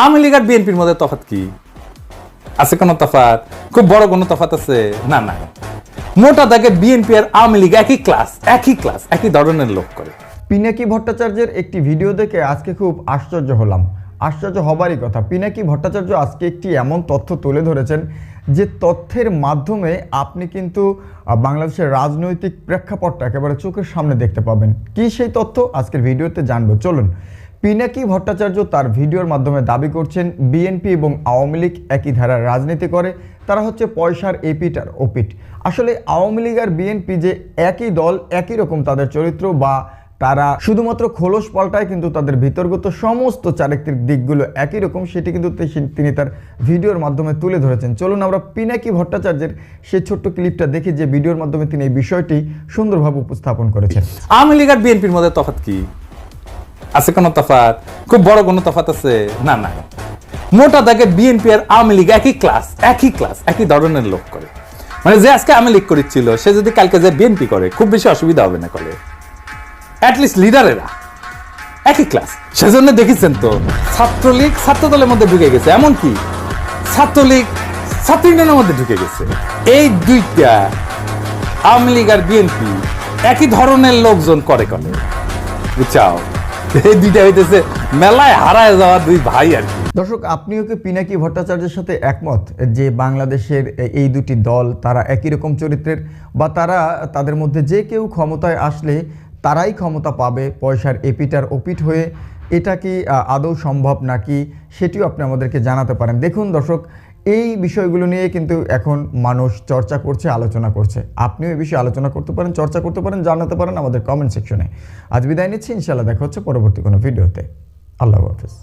আওয়ামী লীগ আর বিএনপির মধ্যে তফাৎ কি? আছে কোনো তফাৎ? খুব বড় কোনো তফাৎ আছে? না না। মোটা দাগে বিএনপি আর আওয়ামী লীগ একই ক্লাস একই ক্লাস একই ধরনের লোক করে। পিনাকি ভট্টাচার্যের একটি ভিডিও দেখে আজকে খুব আশ্চর্য হলাম। আশ্চর্য হবারই কথা, পিনাকি ভট্টাচার্য আজকে একটি এমন তথ্য তুলে ধরেছেন যে তথ্যের মাধ্যমে আপনি কিন্তু বাংলাদেশের রাজনৈতিক প্রেক্ষাপটটা একেবারে চোখের সামনে দেখতে পাবেন। কি সেই তথ্য? আজকের ভিডিওতে জানব। চলুন পিনাকি ভট্টাচার্য তার ভিডিওর মাধ্যমে দাবি করছেন, বিএনপি এবং আওয়ামী লীগ একই ধারার রাজনীতি করে, তারা হচ্ছে পয়সার এপিট আর ওপিট আসলে আওয়ামী লীগ আর বিএনপি যে একই দল, একই রকম তাদের চরিত্র বা তারা শুধুমাত্র খোলস পাল্টায় কিন্তু তাদের ভিতরগত সমস্ত চারিত্রিক দিকগুলো একই রকম, সেটি কিন্তু তিনি তার ভিডিওর মাধ্যমে তুলে ধরেছেন। চলুন আমরা পিনাকি ভট্টাচার্যের সেই ছোট্ট ক্লিপটা দেখি যে ভিডিওর মাধ্যমে তিনি এই বিষয়টি সুন্দরভাবে উপস্থাপন করেছেন। আওয়ামী লীগ আর বিএনপির মধ্যে তফাৎ কি? আছে কোনো তফাৎ? খুব বড় কোনো তফাৎ আছে? না না। মোটা দাগে বিএনপি আর আওয়ামী লীগ একই ক্লাস একই ক্লাস একই ধরনের লোক করে। মানে যে আজকে আওয়ামী লীগ করেছিল সে যদি কালকে যে বিএনপি করে, খুব বেশি অসুবিধা হবে না করে। অ্যাটলিস্ট লিডারেরা একই ক্লাস সেজন্য দেখেছেন তো, ছাত্রলীগ ছাত্র দলের মধ্যে ঢুকে গেছে। এমন কি? ছাত্রলীগ ছাত্র ইউনিয়নের মধ্যে ঢুকে গেছে। এই দুইটা আওয়ামী লীগ আর বিএনপি একই ধরনের লোকজন করে করে। বুঝছাও? এই দুইটা হইতেছে, মেলায় হারায় যাওয়া দুই ভাই আর কি। দর্শক, আপনিও কি পিনাকি ভট্টাচার্যের সাথে একমত যে বাংলাদেশের এই দুটি দল তারা একই রকম চরিত্রের বা তারা তাদের মধ্যে যে কেউ ক্ষমতায় আসলে তারাই ক্ষমতা পাবে পয়সার এপিটার ওপিট হয়ে? এটা কি আদৌ সম্ভব নাকি? সেটিও আপনি আমাদেরকে জানাতে পারেন। দেখুন দর্শক এই বিষয়গুলো নিয়ে কিন্তু এখন মানুষ চর্চা করছে, আলোচনা করছে। আপনিও এই বিষয়ে আলোচনা করতে পারেন, চর্চা করতে পারেন, জানাতে পারেন আমাদের কমেন্ট সেকশনে আজ বিদায় নিচ্ছি, ইনশাআল্লাহ দেখা হচ্ছে পরবর্তী কোনো ভিডিওতে। আল্লাহ হাফিজ।